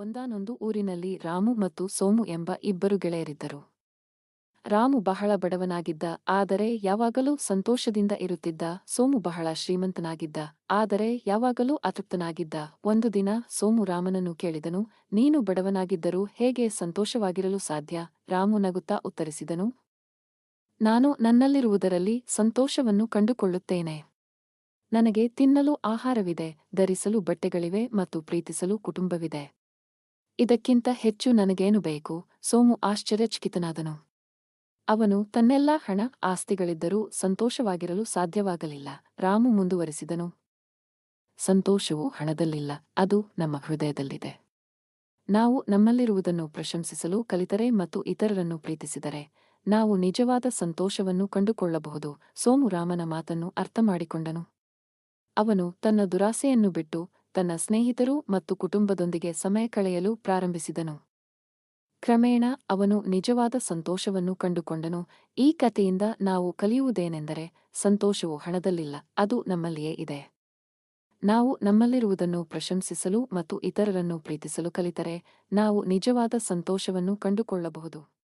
ಒಂದಾನೊಂದು ಊರಿನಲ್ಲಿ ರಾಮು ಮತ್ತು ಸೋಮು ಎಂಬ ಇಬ್ಬರು ಗೆಳೆಯರಿದ್ದರು. ರಾಮು ಬಹಳ ಬಡವನಾಗಿದ್ದ, ಆದರೆ ಯಾವಾಗಲೂ ಸಂತೋಷದಿಂದ ಇರುತ್ತಿದ್ದ. ಸೋಮು ಬಹಳ ಶ್ರೀಮಂತನಾಗಿದ್ದ, ಆದರೆ ಯಾವಾಗಲೂ ಅತೃಪ್ತನಾಗಿದ್ದ. ಒಂದು ದಿನ ಸೋಮು ರಾಮನನ್ನು ಕೇಳಿದನು, ನೀನು ಬಡವನಾಗಿದ್ದರೂ ಹೇಗೆ ಸಂತೋಷವಾಗಿರಲು ಸಾಧ್ಯ? ರಾಮು ನಗುತ್ತಾ ಉತ್ತರಿಸಿದನು, ನಾನು ನನ್ನಲ್ಲಿರುವುದರಲ್ಲಿ ಸಂತೋಷವನ್ನು ಕಂಡುಕೊಳ್ಳುತ್ತೇನೆ. ನನಗೆ ತಿನ್ನಲು ಆಹಾರವಿದೆ, ಧರಿಸಲು ಬಟ್ಟೆಗಳಿವೆ ಮತ್ತು ಪ್ರೀತಿಸಲು ಕುಟುಂಬವಿದೆ. ಇದಕ್ಕಿಂತ ಹೆಚ್ಚು ನನಗೇನು ಬೇಕು? ಸೋಮು ಆಶ್ಚರ್ಯಚಕಿತನಾದನು. ಅವನು, ತನ್ನೆಲ್ಲಾ ಹಣ, ಆಸ್ತಿಗಳಿದ್ದರೂ ಸಂತೋಷವಾಗಿರಲು ಸಾಧ್ಯವಾಗಲಿಲ್ಲ. ರಾಮು ಮುಂದುವರಿಸಿದನು. ಸಂತೋಷವು ಹಣದಲ್ಲಿಲ್ಲ, ಅದು ನಮ್ಮ ಹೃದಯದಲ್ಲಿದೆ. ನಾವು ನಮ್ಮಲ್ಲಿರುವುದನ್ನು ಪ್ರಶಂಸಿಸಲು ಕಲಿತರೆ ಮತ್ತು ಇತರರನ್ನು ಪ್ರೀತಿಸಿದರೆ. ನಾವು ನಿಜವಾದ ಸಂತೋಷವನ್ನು ಕಂಡುಕೊಳ್ಳಬಹುದು. ಸೋಮು ರಾಮನ ಮಾತನ್ನು ಅರ್ಥಮಾಡಿಕೊಂಡನು. ಅವನು ತನ್ನ ದುರಾಸೆಯನ್ನು ಬಿಟ್ಟು ತನ್ನ ಸ್ನೇಹಿತರು ಮತ್ತು ಕುಟುಂಬದೊಂದಿಗೆ ಸಮಯ ಕಳೆಯಲು ಪ್ರಾರಂಭಿಸಿದನು. ಕ್ರಮೇಣ ಅವನು ನಿಜವಾದ ಸಂತೋಷವನ್ನು ಕಂಡುಕೊಂಡನು. ಈ ಕಥೆಯಿಂದ ನಾವು ಕಲಿಯುವುದೇನೆಂದರೆ ಸಂತೋಷವು ಹಣದಲ್ಲಿಲ್ಲ, ಅದು ನಮ್ಮಲ್ಲಿಯೇ ಇದೆ. ನಾವು ನಮ್ಮಲ್ಲಿರುವುದನ್ನು ಪ್ರಶಂಸಿಸಲು ಮತ್ತು ಇತರರನ್ನು ಪ್ರೀತಿಸಲು ಕಲಿತರೆ ನಾವು ನಿಜವಾದ ಸಂತೋಷವನ್ನು ಕಂಡುಕೊಳ್ಳಬಹುದು.